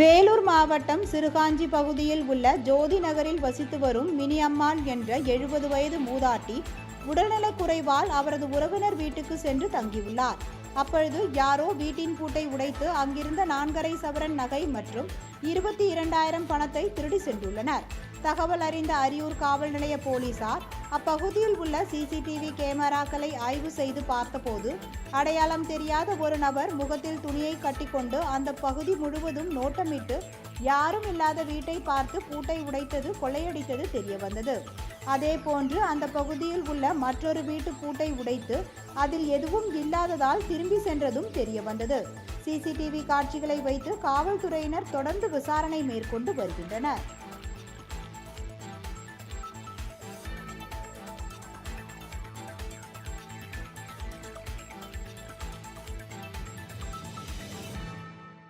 வேலூர் மாவட்டம் சிறுகாஞ்சி பகுதியில் உள்ள ஜோதி நகரில் வசித்து வரும் மினியம்மாள் என்ற எழுபது வயது மூதாட்டி உடல்நலக் குறைவால் அவரது உறவினர் வீட்டுக்கு சென்று தங்கியுள்ளார். அப்பொழுது யாரோ வீட்டின் பூட்டை உடைத்து அங்கிருந்த நான்கரை சவரன் நகை மற்றும் இருபத்தி இரண்டாயிரம் பணத்தை திருடி சென்றுள்ளனர். தகவல் அறிந்த அரியூர் காவல் நிலைய போலீசார் அப்பகுதியில் உள்ள சிசிடிவி கேமராக்களை ஆய்வு செய்து பார்த்தபோது அடையாளம் தெரியாத ஒரு நபர் முகத்தில் துணியை கட்டிக்கொண்டு அந்த பகுதி முழுவதும் நோட்டமிட்டு யாரும் இல்லாத வீட்டை பார்த்து பூட்டை உடைத்தது கொள்ளையடித்தது தெரிய வந்தது. அதே போன்று அந்த பகுதியில் உள்ள மற்றொரு வீட்டு பூட்டை உடைத்து அதில் எதுவும் இல்லாததால் திரும்பி சென்றதும் தெரிய வந்தது. சிசிடிவி காட்சிகளை வைத்து காவல்துறையினர் தொடர்ந்து விசாரணை மேற்கொண்டு வருகின்றனர்.